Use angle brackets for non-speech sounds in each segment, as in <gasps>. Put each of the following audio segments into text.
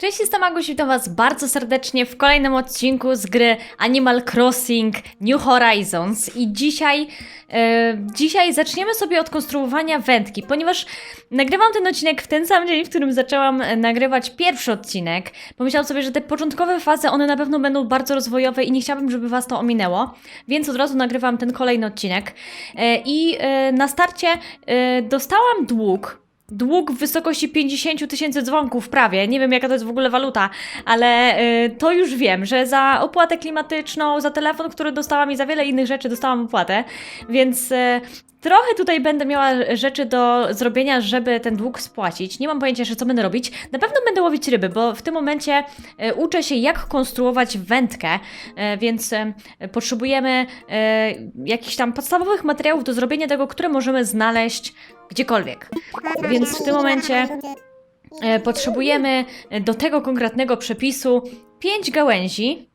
Cześć, jestem Aguś, witam Was bardzo serdecznie w kolejnym odcinku z gry Animal Crossing New Horizons i dzisiaj, e, dzisiaj zaczniemy sobie od konstruowania wędki, ponieważ nagrywam ten odcinek w ten sam dzień, w którym zaczęłam nagrywać pierwszy odcinek. Pomyślałam sobie, że te początkowe fazy, one na pewno będą bardzo rozwojowe i nie chciałabym, żeby Was to ominęło, więc od razu nagrywam ten kolejny odcinek E, i e, na starcie e, dostałam dług, Dług w wysokości 50 tysięcy dzwonków prawie. Nie wiem, jaka to jest w ogóle waluta, ale y, to już wiem, że za opłatę klimatyczną, za telefon, który dostałam i za wiele innych rzeczy dostałam opłatę, więc y, trochę tutaj będę miała rzeczy do zrobienia, żeby ten dług spłacić. Nie mam pojęcia jeszcze, co będę robić. Na pewno będę łowić ryby, bo w tym momencie y, uczę się, jak konstruować wędkę, y, więc y, potrzebujemy jakichś tam podstawowych materiałów do zrobienia tego, które możemy znaleźć gdziekolwiek. Więc w tym momencie e, potrzebujemy do tego konkretnego przepisu pięć gałęzi.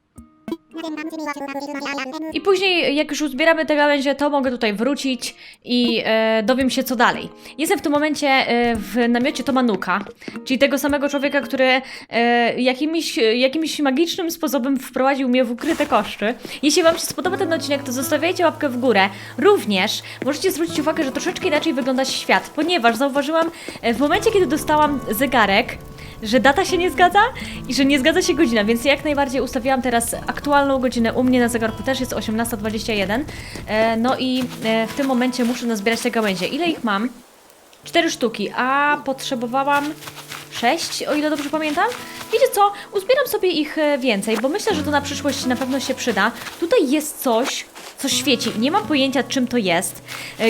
I później, jak już uzbieramy te gałęzie, to mogę tutaj wrócić i e, dowiem się, co dalej. Jestem w tym momencie e, w namiocie Tomanuka, czyli tego samego człowieka, który e, jakimś, jakimś magicznym sposobem wprowadził mnie w ukryte koszty. Jeśli Wam się spodoba ten odcinek, to zostawiajcie łapkę w górę. Również możecie zwrócić uwagę, że troszeczkę inaczej wygląda świat, ponieważ zauważyłam e, w momencie, kiedy dostałam zegarek, że data się nie zgadza i że nie zgadza się godzina, więc jak najbardziej ustawiłam teraz aktualną godzinę u mnie na zegarku też jest 18.21. E, no i e, w tym momencie muszę nazbierać te gałęzie. Ile ich mam? Cztery sztuki, a potrzebowałam sześć, o ile dobrze pamiętam. Wiecie co? Uzbieram sobie ich e, więcej, bo myślę, że to na przyszłość na pewno się przyda. Tutaj jest coś, co świeci. Nie mam pojęcia, czym to jest.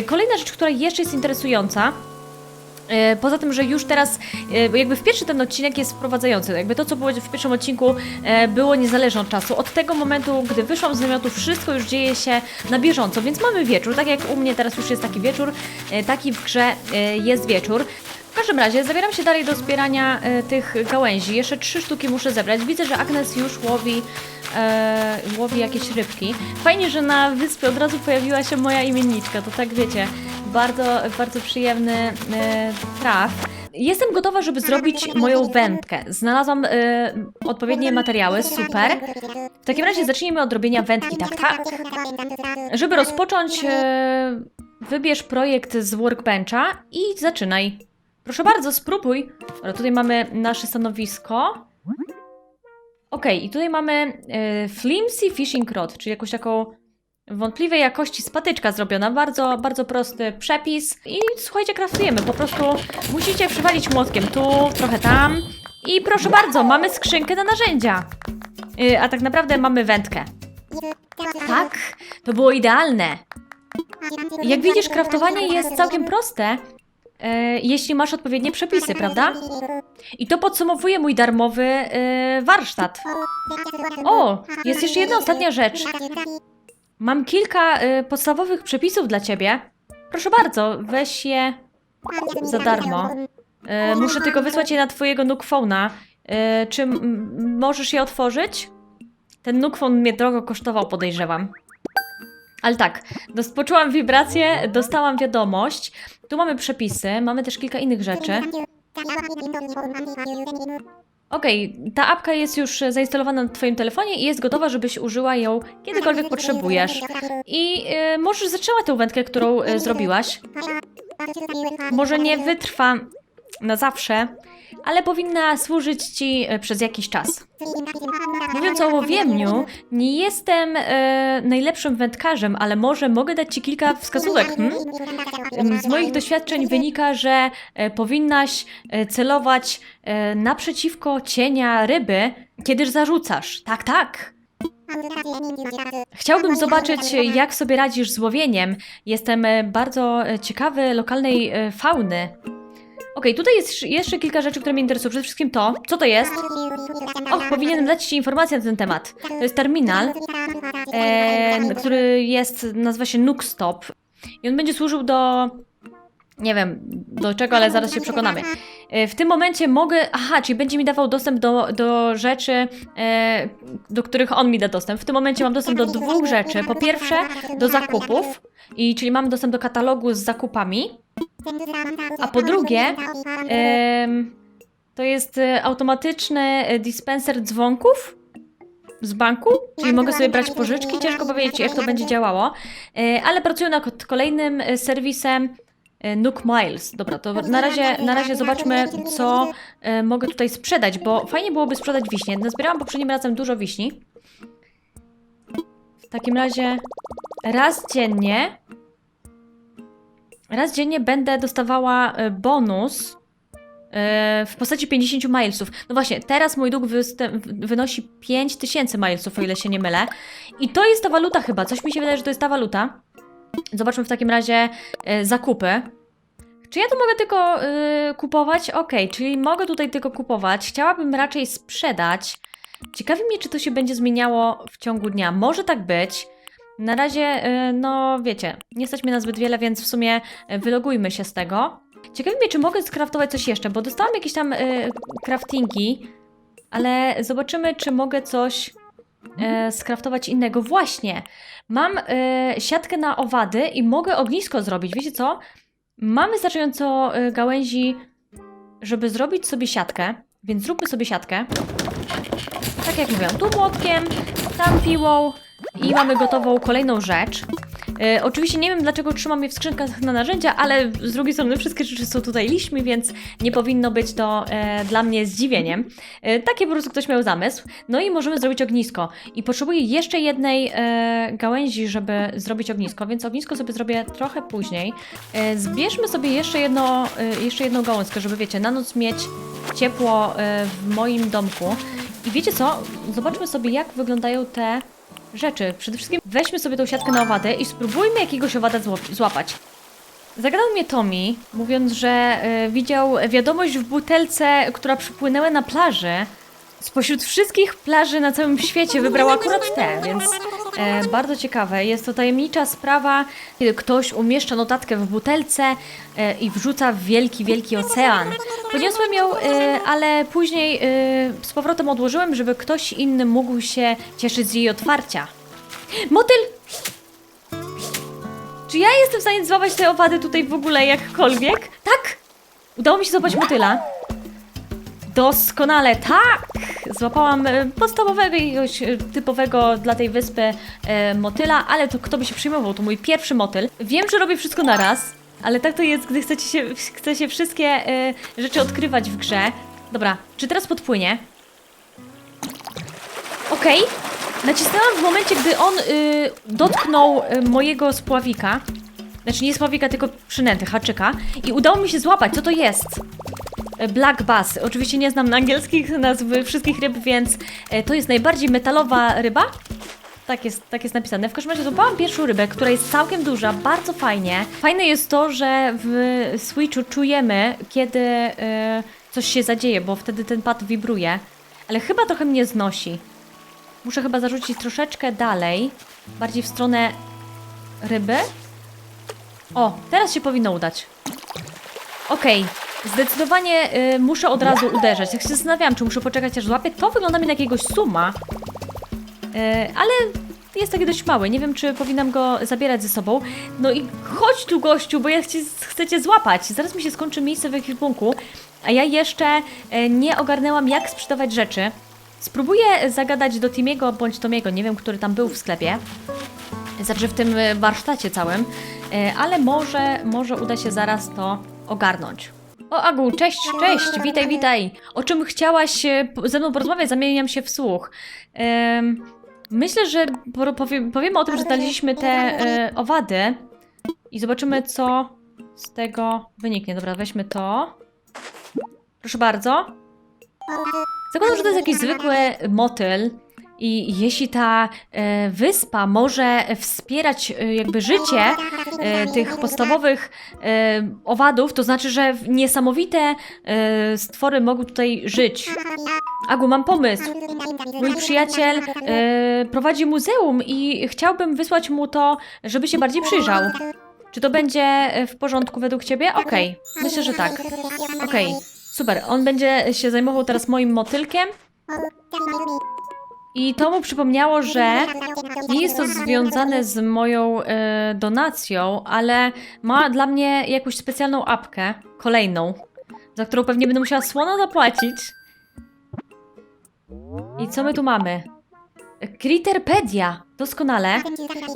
Kolejna rzecz, która jeszcze jest interesująca, Poza tym, że już teraz, e, jakby w pierwszy ten odcinek jest wprowadzający, jakby to, co było w pierwszym odcinku, e, było niezależne od czasu. Od tego momentu, gdy wyszłam z namiotu, wszystko już dzieje się na bieżąco, więc mamy wieczór. Tak jak u mnie teraz już jest taki wieczór, e, taki w grze e, jest wieczór. W każdym razie zabieram się dalej do zbierania e, tych gałęzi. Jeszcze trzy sztuki muszę zebrać. Widzę, że Agnes już łowi, e, łowi jakieś rybki. Fajnie, że na wyspie od razu pojawiła się moja imienniczka. To tak wiecie, bardzo, bardzo przyjemny e, traf. Jestem gotowa, żeby zrobić moją wędkę. Znalazłam e, odpowiednie materiały, super. W takim razie zacznijmy od robienia wędki, tak, tak. Żeby rozpocząć, e, wybierz projekt z workbencha i zaczynaj. Proszę bardzo, spróbuj. Dobra, tutaj mamy nasze stanowisko. Okej, i tutaj mamy e, flimsy fishing rod, czyli jakąś taką wątpliwej jakości spatyczka zrobiona. Bardzo, bardzo prosty przepis. I słuchajcie, kraftujemy. Po prostu musicie przywalić młotkiem tu, trochę tam. I proszę bardzo, mamy skrzynkę na narzędzia. E, a tak naprawdę mamy wędkę. Tak, to było idealne. Jak widzisz, kraftowanie jest całkiem proste, e, jeśli masz odpowiednie przepisy, prawda? I to podsumowuje mój darmowy e, warsztat. O, jest jeszcze jedna ostatnia rzecz. Mam kilka e, podstawowych przepisów dla ciebie. Proszę bardzo, weź je za darmo. E, muszę tylko wysłać je na twojego Nookphone'a. E, czy m- możesz je otworzyć? Ten Nookphone mnie drogo kosztował, podejrzewam. Ale tak, dos- poczułam wibrację, dostałam wiadomość. Tu mamy przepisy, mamy też kilka innych rzeczy. Okej, ta apka jest już zainstalowana na Twoim telefonie i jest gotowa, żebyś użyła ją kiedykolwiek potrzebujesz. I y, możesz zatrzymać tę wędkę, którą y, zrobiłaś. Może nie wytrwa na zawsze, ale powinna służyć Ci y, przez jakiś czas. Mówiąc o łowiemniu, nie jestem e, najlepszym wędkarzem, ale może mogę dać Ci kilka wskazówek. Hmm? Z moich doświadczeń wynika, że e, powinnaś e, celować e, naprzeciwko cienia ryby, kiedy zarzucasz. Tak, tak. Chciałbym zobaczyć, jak sobie radzisz z łowieniem. Jestem e, bardzo e, ciekawy lokalnej e, fauny. Okej, tutaj jest jeszcze kilka rzeczy, które mnie interesują. Przede wszystkim to, co to jest? Och, powinienem dać Ci informację na ten temat. To jest terminal, e, który jest, nazywa się Nookstop. I on będzie służył do... Nie wiem do czego, ale zaraz się przekonamy. E, w tym momencie mogę... Aha, czyli będzie mi dawał dostęp do, do rzeczy, e, do których on mi da dostęp. W tym momencie mam dostęp do dwóch rzeczy. Po pierwsze, do zakupów, i czyli mam dostęp do katalogu z zakupami. A po drugie, To jest e, automatyczny e, dispenser dzwonków z banku, czyli mogę sobie brać pożyczki. Ciężko powiedzieć, jak to będzie działało, E, ale pracuję nad kolejnym serwisem Nook Miles. Dobra, to na razie, na razie zobaczmy, co mogę tutaj sprzedać, bo fajnie byłoby sprzedać wiśnie. Nazbierałam poprzednim razem dużo wiśni. W takim razie raz dziennie raz dziennie będę dostawała e, bonus e, w postaci 50 milesów. No właśnie, teraz mój dług wynosi 5000 milesów, o ile się nie mylę. I to jest ta waluta chyba, coś mi się wydaje, że to jest ta waluta. Zobaczmy w takim razie e, zakupy. Czy ja tu mogę tylko kupować? Okej, czyli mogę tutaj tylko kupować. Chciałabym raczej sprzedać. Ciekawi mnie, czy to się będzie zmieniało w ciągu dnia. Może tak być. Na razie, y, no wiecie, nie stać mnie na zbyt wiele, więc w sumie y, wylogujmy się z tego. Ciekawi mnie, czy mogę skraftować coś jeszcze, bo dostałam jakieś tam y, craftingi, ale zobaczymy, czy mogę coś skraftować innego. Właśnie, mam siatkę na owady i mogę ognisko zrobić. Wiecie co? Mam wystarczająco gałęzi, żeby zrobić sobie siatkę, więc zróbmy sobie siatkę. Tak jak mówiłam, tu młotkiem, tam piłą, i mamy gotową kolejną rzecz. E, oczywiście nie wiem dlaczego trzymam je w skrzynkach na narzędzia, ale z drugiej strony wszystkie rzeczy są tutaj liśćmi, więc nie powinno być to e, dla mnie zdziwieniem. E, takie po prostu ktoś miał zamysł. No i możemy zrobić ognisko. I potrzebuję jeszcze jednej e, gałęzi, żeby zrobić ognisko, więc ognisko sobie zrobię trochę później. E, zbierzmy sobie jeszcze, jedno, e, jeszcze jedną gałązkę, żeby wiecie, na noc mieć ciepło e, w moim domku. I wiecie co? Zobaczmy sobie jak wyglądają te rzeczy. Przede wszystkim weźmy sobie tą siatkę na owady i spróbujmy jakiegoś owada złap- złapać. Zagadał mnie Tommy, mówiąc, że y, widział wiadomość w butelce, która przypłynęła na plaży. Spośród wszystkich plaży na całym świecie wybrał akurat tę, więc e, bardzo ciekawe. Jest to tajemnicza sprawa, kiedy ktoś umieszcza notatkę w butelce e, i wrzuca w wielki, wielki ocean. Podniosłem ją, e, ale później e, z powrotem odłożyłem, żeby ktoś inny mógł się cieszyć z jej otwarcia. Motyl! Czy ja jestem w stanie złapać te owady tutaj w ogóle jakkolwiek? Tak! Udało mi się złapać motyla. Doskonale, tak! Złapałam e, podstawowego jakiegoś typowego dla tej wyspy e, motyla, ale to kto by się przyjmował? To mój pierwszy motyl. Wiem, że robię wszystko na raz, ale tak to jest, gdy chcecie się, chce się wszystkie e, rzeczy odkrywać w grze. Dobra, czy teraz podpłynie? Okej. Nacisnęłam w momencie, gdy on y, dotknął y, mojego spławika. Znaczy nie spławika, tylko przynęty, haczyka. I udało mi się złapać, co to jest? E, Black bass. Oczywiście nie znam angielskich nazw wszystkich ryb, więc e, to jest najbardziej metalowa ryba. Tak jest, tak jest napisane. W każdym razie złapałam pierwszą rybę, która jest całkiem duża, bardzo fajnie. Fajne jest to, że w Switchu czujemy, kiedy e, coś się zadzieje, bo wtedy ten pad wibruje. Ale chyba trochę mnie znosi. Muszę chyba zarzucić troszeczkę dalej, bardziej w stronę ryby. O, teraz się powinno udać. Okej, zdecydowanie y, muszę od razu uderzać. Jak się zastanawiałam, czy muszę poczekać aż złapię, to wygląda mi na jakiegoś suma. Y, ale jest taki dość mały. Nie wiem, czy powinnam go zabierać ze sobą. No i chodź tu, gościu, bo ja chcę, chcę cię złapać. Zaraz mi się skończy miejsce w ekwipunku, a ja jeszcze y, nie ogarnęłam, jak sprzedawać rzeczy. Spróbuję zagadać do Timiego bądź Tomiego, nie wiem, który tam był w sklepie. Znaczy w tym y, warsztacie całym, y, ale może, może uda się zaraz to ogarnąć. O Agu, cześć, cześć, witaj, witaj. O czym chciałaś e, ze mną porozmawiać? Zamieniam się w słuch. Em, myślę, że powiem, powiemy o tym, że znaleźliśmy te e, owady i zobaczymy, co z tego wyniknie. Dobra, weźmy to. Proszę bardzo. Zakładam, że to jest jakiś zwykły motyl. I jeśli ta e, wyspa może wspierać e, jakby życie e, tych podstawowych owadów, to znaczy, że niesamowite stwory mogą tutaj żyć. Agu, mam pomysł. Mój przyjaciel prowadzi muzeum i chciałbym wysłać mu to, żeby się bardziej przyjrzał. Czy to będzie w porządku według ciebie? Okej, myślę, że tak. Okej, super. On będzie się zajmował teraz moim motylkiem. I to mu przypomniało, że nie jest to związane z moją e, donacją, ale ma dla mnie jakąś specjalną apkę, kolejną. za którą pewnie będę musiała słona zapłacić. I co my tu mamy? Kriterpedia. Doskonale.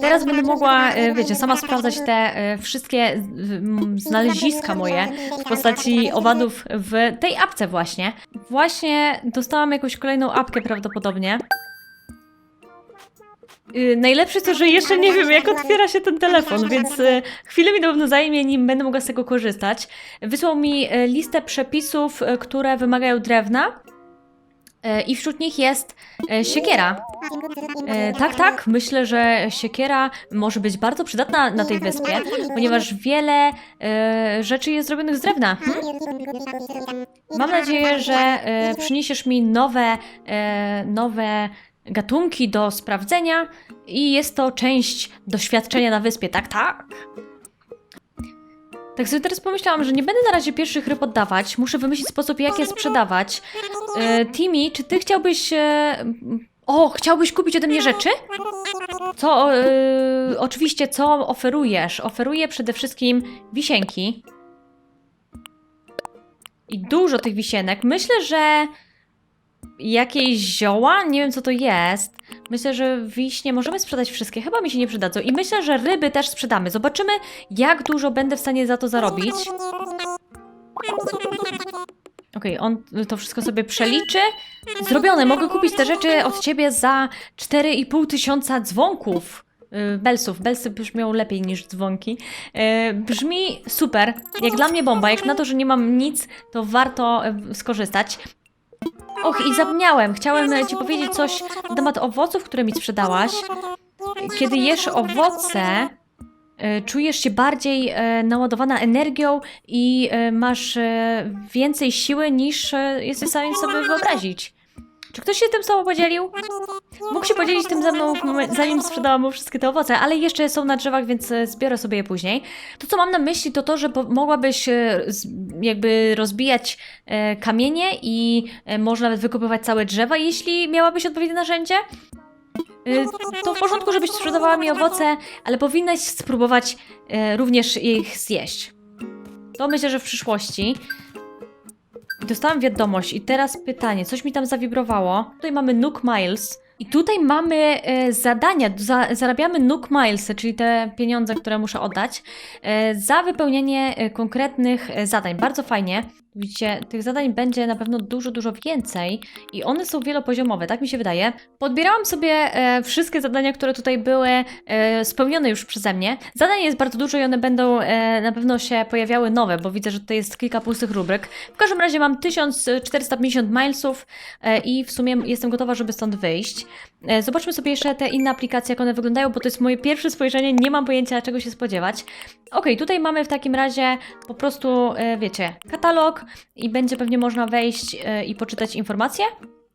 Teraz będę mogła, e, wiecie, sama sprawdzać te e, wszystkie znaleziska moje w postaci owadów w tej apce właśnie. Właśnie dostałam jakąś kolejną apkę prawdopodobnie. Y, Najlepsze to, że jeszcze nie wiem, jak otwiera się ten telefon, więc y, chwilę mi na pewno zajmie, nim będę mogła z tego korzystać. Wysłał mi y, listę przepisów, które wymagają drewna. I wśród nich jest siekiera. E, tak, tak, myślę, że siekiera może być bardzo przydatna na tej wyspie, ponieważ wiele e, rzeczy jest zrobionych z drewna. Hm? Mam nadzieję, że e, przyniesiesz mi nowe, e, nowe gatunki do sprawdzenia i jest to część doświadczenia na wyspie, tak, tak. Tak sobie teraz pomyślałam, że nie będę na razie pierwszych ryb oddawać. Muszę wymyślić sposób, jak je sprzedawać. E, Timmy, czy ty chciałbyś... E, o, chciałbyś kupić ode mnie rzeczy? Co, e, oczywiście, co oferujesz? Oferuję przede wszystkim wisienki. I dużo tych wisienek. Myślę, że jakieś zioła? Nie wiem, co to jest. Myślę, że wiśnie możemy sprzedać wszystkie. Chyba mi się nie przydadzą. I myślę, że ryby też sprzedamy. Zobaczymy, jak dużo będę w stanie za to zarobić. Okej, on to wszystko sobie przeliczy. Zrobione, mogę kupić te rzeczy od ciebie za 4,5 tysiąca dzwonków. Yy, Belsów. Belsy brzmią lepiej niż dzwonki. Yy, Brzmi super. Jak dla mnie bomba. Jak na to, że nie mam nic, to warto yy, skorzystać. Och, i zapomniałem. Chciałem e, ci powiedzieć coś na temat owoców, które mi sprzedałaś. Kiedy jesz owoce, e, czujesz się bardziej e, naładowana energią i masz więcej siły niż jesteś w stanie sobie wyobrazić. Czy ktoś się tym z tobą podzielił? Mógł się podzielić tym ze mną, zanim sprzedałam mu wszystkie te owoce, ale jeszcze są na drzewach, więc e, zbiorę sobie je później. To, co mam na myśli, to to, że mogłabyś e, jakby rozbijać e, kamienie i może nawet wykopywać całe drzewa, jeśli miałabyś odpowiednie narzędzie. To w porządku, żebyś sprzedawała mi owoce, ale powinnaś spróbować również ich zjeść. To myślę, że w przyszłości. Dostałam wiadomość i teraz pytanie, coś mi tam zawibrowało. Tutaj mamy Nook Miles i tutaj mamy e, zadania, za, zarabiamy Nook Miles, czyli te pieniądze, które muszę oddać, e, za wypełnienie e, konkretnych e, zadań. Bardzo fajnie. Widzicie, tych zadań będzie na pewno dużo, dużo więcej i one są wielopoziomowe, tak mi się wydaje. Podbierałam sobie e, wszystkie zadania, które tutaj były e, spełnione już przeze mnie. Zadań jest bardzo dużo i one będą e, na pewno się pojawiały nowe, bo widzę, że tutaj jest kilka pustych rubryk. W każdym razie mam 1450 milesów e, i w sumie jestem gotowa, żeby stąd wyjść. E, zobaczmy sobie jeszcze te inne aplikacje, jak one wyglądają, bo to jest moje pierwsze spojrzenie, nie mam pojęcia czego się spodziewać. Ok, tutaj mamy w takim razie po prostu, e, wiecie, katalog i będzie pewnie można wejść e, i poczytać informacje.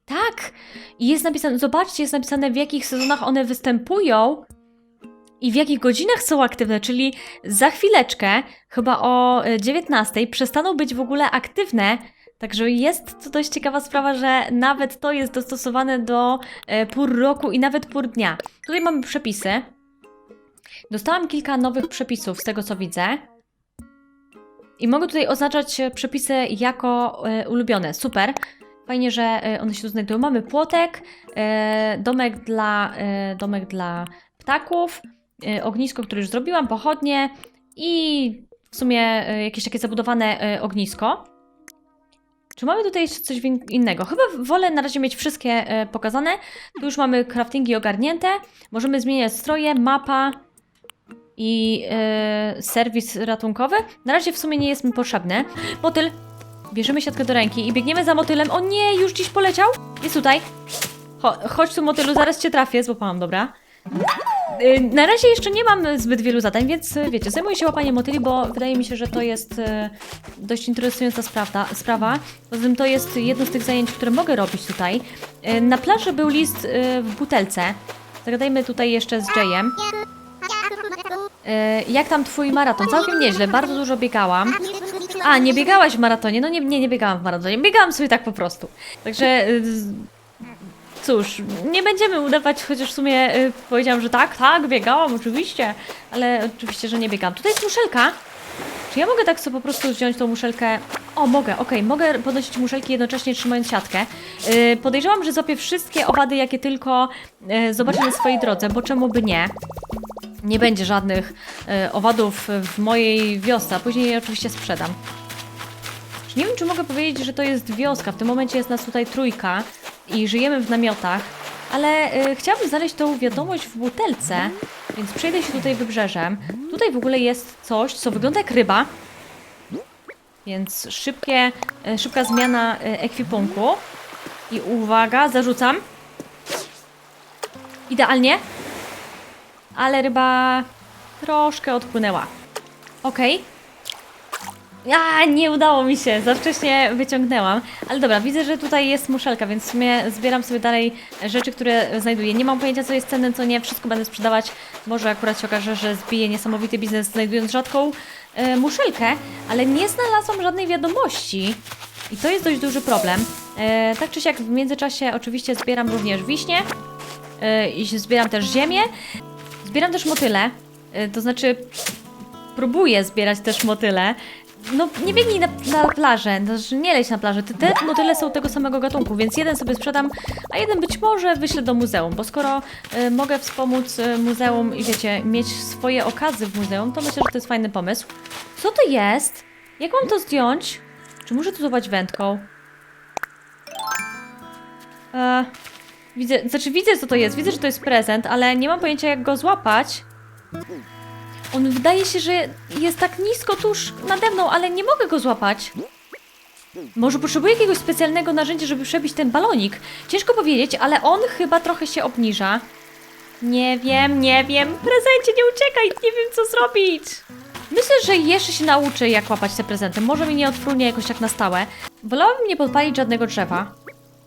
Tak! I jest napisane, zobaczcie, jest napisane w jakich sezonach one występują i w jakich godzinach są aktywne, czyli za chwileczkę, chyba o e, 19, przestaną być w ogóle aktywne. Także jest to dość ciekawa sprawa, że nawet to jest dostosowane do e, pór roku i nawet pór dnia. Tutaj mamy przepisy. Dostałam kilka nowych przepisów z tego co widzę. I mogę tutaj oznaczać e, przepisy jako e, ulubione. Super. Fajnie, że one się tu znajdują. Mamy płotek, domek, dla, domek dla ptaków, ognisko, które już zrobiłam, pochodnie i w sumie jakieś takie zabudowane ognisko. Czy mamy tutaj jeszcze coś innego? Chyba wolę na razie mieć wszystkie e, pokazane. Tu już mamy craftingi ogarnięte. Możemy zmieniać stroje, mapa i e, serwis ratunkowy. Na razie w sumie nie jest mi potrzebny. Motyl. Bierzemy siatkę do ręki i biegniemy za motylem. O nie, już dziś poleciał? Jest tutaj. Cho chodź tu motylu, zaraz cię trafię. Złapałam, dobra. Y, Na razie jeszcze nie mam zbyt wielu zadań, więc y, wiecie, zajmuję się łapaniem motyli, bo wydaje mi się, że to jest y, dość interesująca sprawda, sprawa. Poza tym to jest jedno z tych zajęć, które mogę robić tutaj. Na plaży był list w butelce. Zagadajmy tutaj jeszcze z Jayem. Jak tam twój maraton? Całkiem nieźle, bardzo dużo biegałam. A, nie biegałaś w maratonie? No nie, nie, nie biegałam w maratonie. Biegałam sobie tak po prostu. Także cóż, nie będziemy udawać, chociaż w sumie y, powiedziałam, że tak, tak, biegałam, oczywiście, ale oczywiście, że nie biegałam. Tutaj jest muszelka. Czy ja mogę tak sobie po prostu wziąć tą muszelkę? O, mogę, okej, mogę podnosić muszelki jednocześnie trzymając siatkę. Yy, podejrzewam, że złapię wszystkie owady, jakie tylko yy, zobaczę na swojej drodze, bo czemu by nie? Nie będzie żadnych yy, owadów w mojej wiosce, a później je oczywiście sprzedam. Nie wiem, czy mogę powiedzieć, że to jest wioska. W tym momencie jest nas tutaj trójka i żyjemy w namiotach, ale y, chciałabym znaleźć tą wiadomość w butelce, więc przejdę się tutaj wybrzeżem. Tutaj w ogóle jest coś, co wygląda jak ryba, więc szybkie, y, szybka zmiana y, ekwipunku. I uwaga, zarzucam. Idealnie. Ale ryba troszkę odpłynęła. Okej. A, nie udało mi się, za wcześnie wyciągnęłam. Ale dobra, widzę, że tutaj jest muszelka, więc w sumie zbieram sobie dalej rzeczy, które znajduję. Nie mam pojęcia, co jest cenne, co nie. Wszystko będę sprzedawać. Może akurat się okaże, że zbiję niesamowity biznes, znajdując rzadką e, muszelkę, ale nie znalazłam żadnej wiadomości. I to jest dość duży problem. E, tak czy siak, w międzyczasie oczywiście zbieram również wiśnie. E, I zbieram też ziemię. Zbieram też motyle. E, to znaczy, próbuję zbierać też motyle. No, nie biegnij na, na plażę, no, że nie leć na plażę. Te, te motyle są tego samego gatunku, więc jeden sobie sprzedam, a jeden być może wyślę do muzeum, bo skoro y, mogę wspomóc y, muzeum i wiecie, mieć swoje okazy w muzeum, to myślę, że to jest fajny pomysł. Co to jest? Jak mam to zdjąć? Czy muszę tu złapać wędką? E, widzę, znaczy widzę co to jest, widzę, że to jest prezent, ale nie mam pojęcia jak go złapać. On wydaje się, że jest tak nisko tuż nade mną, ale nie mogę go złapać. Może potrzebuję jakiegoś specjalnego narzędzia, żeby przebić ten balonik. Ciężko powiedzieć, ale on chyba trochę się obniża. Nie wiem, nie wiem. Prezencie, nie uciekaj, nie wiem co zrobić. Myślę, że jeszcze się nauczę, jak łapać te prezenty. Może mi nie odfrunie jakoś tak na stałe. Wolałabym nie podpalić żadnego drzewa.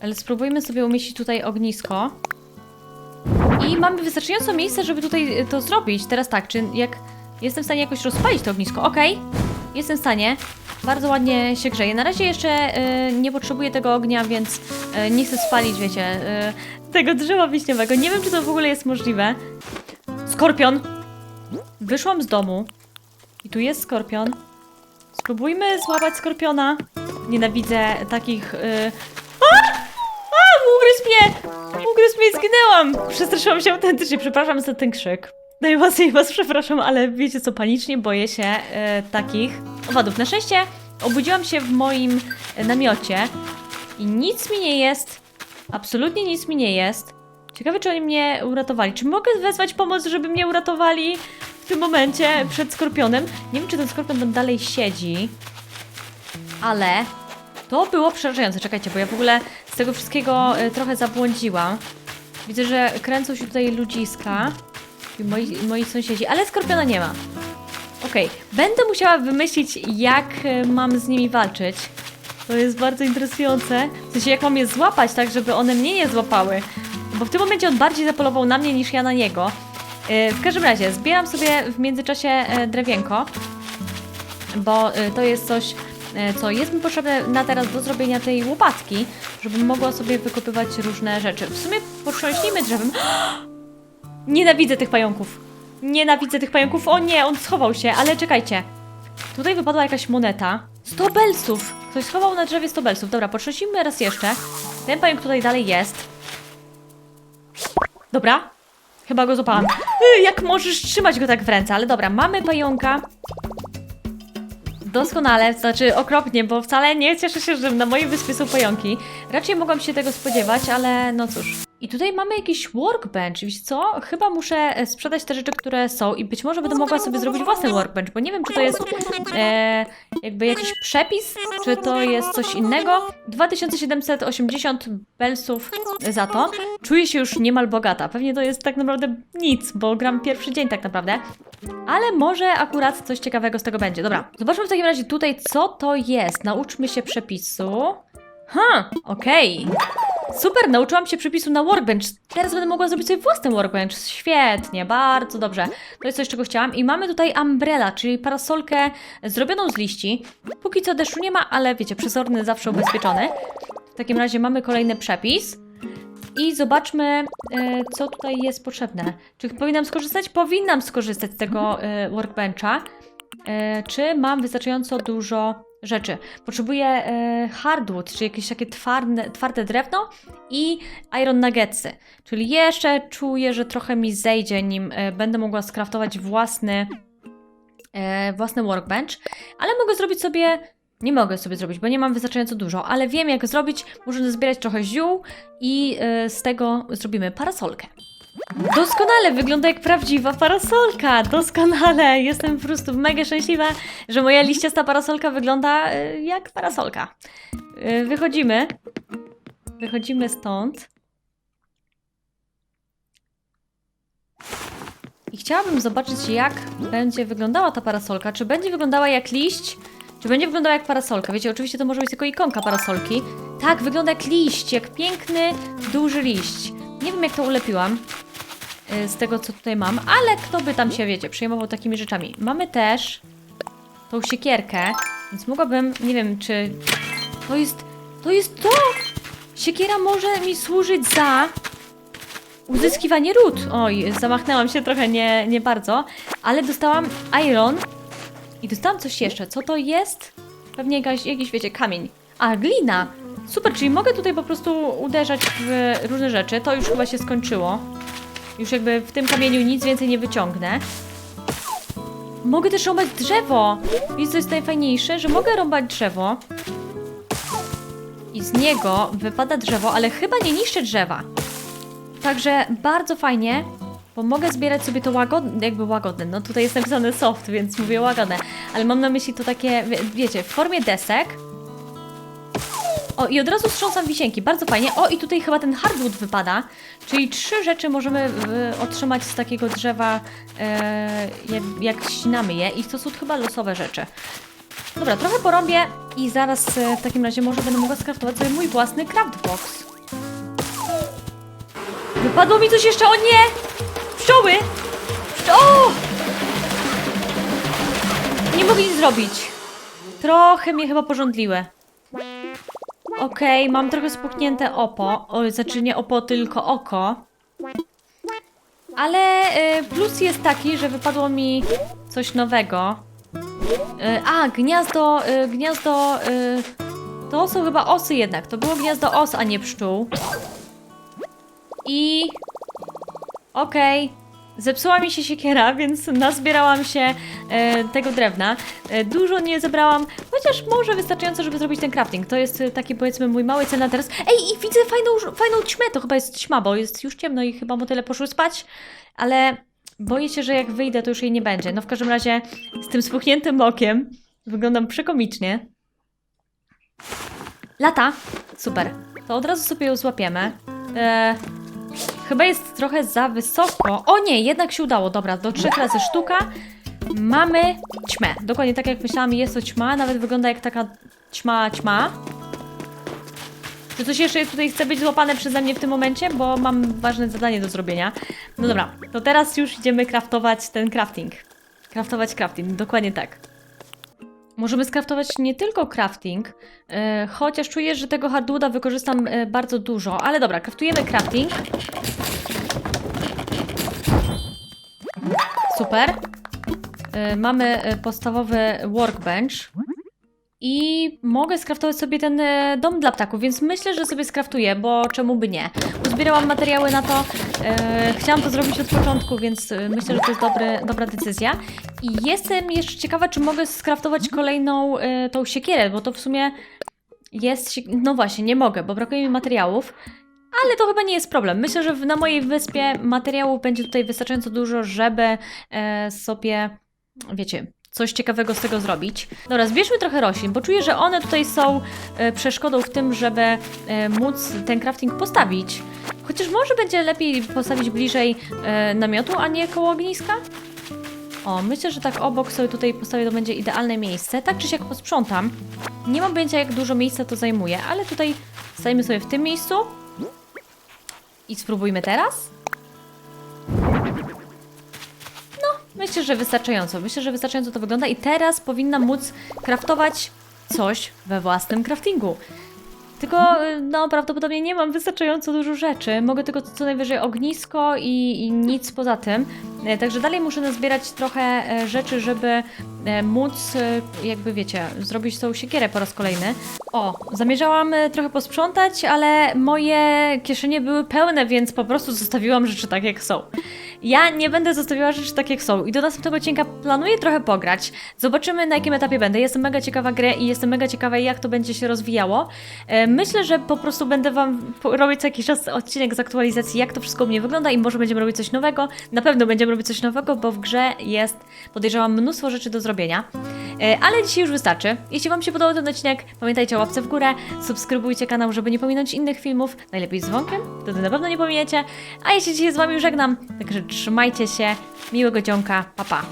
Ale spróbujmy sobie umieścić tutaj ognisko. I mamy wystarczająco miejsca, żeby tutaj to zrobić. Teraz tak, czy jak jestem w stanie jakoś rozpalić to ognisko? Okej, jestem w stanie. Bardzo ładnie się grzeje. Na razie jeszcze y, nie potrzebuję tego ognia, więc y, nie chcę spalić, wiecie, y, tego drzewa wiśniowego. Nie wiem, czy to w ogóle jest możliwe. Skorpion! Wyszłam z domu i tu jest skorpion. Spróbujmy złapać skorpiona. Nienawidzę takich... Y... A! A! Ugryzł mnie! Ugryzł mnie i zginęłam! Przestraszyłam się autentycznie, przepraszam za ten krzyk. Najmocniej was przepraszam, ale wiecie co, panicznie boję się e, takich owadów. Na szczęście obudziłam się w moim e, namiocie i nic mi nie jest. Absolutnie nic mi nie jest. Ciekawe, czy oni mnie uratowali. Czy mogę wezwać pomoc, żeby mnie uratowali w tym momencie przed skorpionem? Nie wiem, czy ten skorpion tam dalej siedzi, ale to było przerażające. Czekajcie, bo ja w ogóle z tego wszystkiego e, trochę zabłądziłam. Widzę, że kręcą się tutaj ludziska moi, moi sąsiedzi, ale skorpiona nie ma. Okej, będę musiała wymyślić, jak e, mam z nimi walczyć. To jest bardzo interesujące. W sensie, jak mam je złapać, tak, żeby one mnie nie złapały. Bo w tym momencie on bardziej zapolował na mnie niż ja na niego. E, W każdym razie, zbieram sobie w międzyczasie e, drewienko, bo to jest coś, co jest mi potrzebne na teraz do zrobienia tej łopatki, żebym mogła sobie wykopywać różne rzeczy. W sumie potrząśnijmy drzewem. <gasps> Nienawidzę tych pająków. Nienawidzę tych pająków. O nie, on schował się, ale czekajcie. Tutaj wypadła jakaś moneta. 100 belsów! Ktoś schował na drzewie 100 belsów. Dobra, potrząśnijmy raz jeszcze. Ten pająk tutaj dalej jest. Dobra. Chyba go złapałam. Jak możesz trzymać go tak w ręce? Ale dobra, mamy pająka. Doskonale, znaczy okropnie, bo wcale nie cieszę się, że na mojej wyspie są pająki. Raczej mogłam się tego spodziewać, ale no cóż. I tutaj mamy jakiś workbench, wiesz co? Chyba muszę e, sprzedać te rzeczy, które są i być może będę mogła sobie zrobić własny workbench, bo nie wiem, czy to jest e, jakby jakiś przepis, czy to jest coś innego. 2780 belsów za to. Czuję się już niemal bogata. Pewnie to jest tak naprawdę nic, bo gram pierwszy dzień tak naprawdę. Ale może akurat coś ciekawego z tego będzie. Dobra, zobaczmy w takim razie tutaj, co to jest. Nauczmy się przepisu. Ha, okej. Super, nauczyłam się przepisu na workbench. Teraz będę mogła zrobić sobie własny workbench. Świetnie, bardzo dobrze. To jest coś, czego chciałam. I mamy tutaj umbrella, czyli parasolkę zrobioną z liści. Póki co deszczu nie ma, ale wiecie, przezorny zawsze ubezpieczony. W takim razie mamy kolejny przepis. I zobaczmy, e, co tutaj jest potrzebne. Czy powinnam skorzystać? Powinnam skorzystać z tego e, workbencha. e, czy mam wystarczająco dużo rzeczy. Potrzebuję e, hardwood, czyli jakieś takie twarde, twarde drewno i iron nuggetsy. Czyli jeszcze czuję, że trochę mi zejdzie, nim e, będę mogła skraftować własny, e, własny workbench, ale mogę zrobić sobie. Nie mogę sobie zrobić, bo nie mam wystarczająco dużo, ale wiem jak zrobić. Muszę zbierać trochę ziół i z tego zrobimy parasolkę. Doskonale, wygląda jak prawdziwa parasolka. Doskonale. Jestem po prostu mega szczęśliwa, że moja liściasta parasolka wygląda e, jak parasolka. E, Wychodzimy. Wychodzimy stąd. I chciałabym zobaczyć, jak będzie wyglądała ta parasolka. Czy będzie wyglądała jak liść, czy będzie wyglądała jak parasolka. Wiecie, oczywiście to może być tylko ikonka parasolki. Tak, wygląda jak liść, jak piękny, duży liść. Nie wiem, jak to ulepiłam z tego, co tutaj mam, ale kto by tam się, wiecie, przejmował takimi rzeczami. Mamy też tą siekierkę, więc mogłabym, nie wiem, czy to jest, to jest to! Siekiera może mi służyć za uzyskiwanie ród. Oj, zamachnęłam się trochę nie, nie bardzo, ale dostałam iron i dostałam coś jeszcze. Co to jest? Pewnie jakaś, jakiś, wiecie, kamień. A, glina! Super, czyli mogę tutaj po prostu uderzać w różne rzeczy. To już chyba się skończyło. Już jakby w tym kamieniu nic więcej nie wyciągnę. Mogę też rąbać drzewo! Wiecie, co jest najfajniejsze? Że mogę rąbać drzewo i z niego wypada drzewo, ale chyba nie niszczy drzewa. Także bardzo fajnie, bo mogę zbierać sobie to łagodne, jakby łagodne. No tutaj jest napisane soft, więc mówię łagodne, ale mam na myśli to takie, wie, wiecie, w formie desek. O, i od razu strząsam wisienki, bardzo fajnie. O, i tutaj chyba ten hardwood wypada, czyli trzy rzeczy możemy otrzymać z takiego drzewa, e, jak, jak ścinamy je i to są chyba losowe rzeczy. Dobra, trochę porąbię i zaraz e, w takim razie może będę mogła skraftować sobie mój własny craftbox. Wypadło mi coś jeszcze, o nie! Pszczoły! Pszczo o! Nie mogę nic zrobić. Trochę mnie chyba porządliły. Okej, mam trochę spuchnięte opo. O, znaczy nie opo, tylko oko. Ale y, plus jest taki, że wypadło mi coś nowego. Y, a, gniazdo, y, gniazdo, y, to są chyba osy jednak. To było gniazdo os, a nie pszczół. I... Okej. Zepsuła mi się siekiera, więc nazbierałam się e, tego drewna. E, dużo nie zebrałam, chociaż może wystarczająco, żeby zrobić ten crafting. To jest e, taki powiedzmy mój mały cel na teraz. Ej, i widzę fajną, fajną ćmę, to chyba jest ćma, bo jest już ciemno i chyba motyle poszły spać, ale boję się, że jak wyjdę, to już jej nie będzie. No w każdym razie z tym spuchniętym okiem wyglądam przekomicznie. Lata! Super. To od razu sobie ją złapiemy. E, Chyba jest trochę za wysoko. O nie, jednak się udało. Dobra, do trzech razy sztuka. Mamy ćmę. Dokładnie tak jak myślałam, jest to ćma. Nawet wygląda jak taka ćma, ćma. Czy coś jeszcze tutaj chce być złapane przeze mnie w tym momencie? Bo mam ważne zadanie do zrobienia. No dobra, to teraz już idziemy craftować ten crafting. Craftować crafting, dokładnie tak. Możemy skraftować nie tylko crafting, e, chociaż czuję, że tego hardwooda wykorzystam e, bardzo dużo. Ale dobra, craftujemy crafting. Super. E, mamy podstawowy workbench. I mogę skraftować sobie ten e, dom dla ptaków, więc myślę, że sobie skraftuję, bo czemu by nie? Uzbierałam materiały na to, e, chciałam to zrobić od początku, więc e, myślę, że to jest dobry, dobra decyzja. I jestem jeszcze ciekawa, czy mogę skraftować kolejną e, tą siekierę, bo to w sumie jest... No właśnie, nie mogę, bo brakuje mi materiałów. Ale to chyba nie jest problem. Myślę, że na mojej wyspie materiałów będzie tutaj wystarczająco dużo, żeby e, sobie, wiecie, coś ciekawego z tego zrobić. Dobra, zbierzmy trochę roślin, bo czuję, że one tutaj są e, przeszkodą w tym, żeby e, móc ten crafting postawić. Chociaż może będzie lepiej postawić bliżej e, namiotu, a nie koło ogniska? O, myślę, że tak obok sobie tutaj postawię, to będzie idealne miejsce. Tak czy siak posprzątam. Nie mam pojęcia, jak dużo miejsca to zajmuje, ale tutaj stajemy sobie w tym miejscu. I spróbujmy teraz. Myślę, że wystarczająco. Myślę, że wystarczająco to wygląda i teraz powinnam móc kraftować coś we własnym craftingu. Tylko, no, prawdopodobnie nie mam wystarczająco dużo rzeczy. Mogę tylko co najwyżej ognisko i, i nic poza tym. E, Także dalej muszę nazbierać trochę e, rzeczy, żeby e, móc, jakby wiecie, zrobić tą siekierę po raz kolejny. O, zamierzałam trochę posprzątać, ale moje kieszenie były pełne, więc po prostu zostawiłam rzeczy tak jak są. Ja nie będę zostawiała rzeczy tak jak są i do następnego odcinka planuję trochę pograć. Zobaczymy na jakim etapie będę. Jestem mega ciekawa gry i jestem mega ciekawa jak to będzie się rozwijało. E, Myślę, że po prostu będę Wam robić co jakiś czas odcinek z aktualizacji, jak to wszystko u mnie wygląda i może będziemy robić coś nowego. Na pewno będziemy robić coś nowego, bo w grze jest, podejrzewam, mnóstwo rzeczy do zrobienia. E, Ale dzisiaj już wystarczy. Jeśli Wam się podobał ten odcinek, pamiętajcie o łapce w górę, subskrybujcie kanał, żeby nie pominąć innych filmów, najlepiej z dzwonkiem, wtedy na pewno nie pominiecie. A się dzisiaj z Wami żegnam, także trzymajcie się, miłego dzionka, pa pa!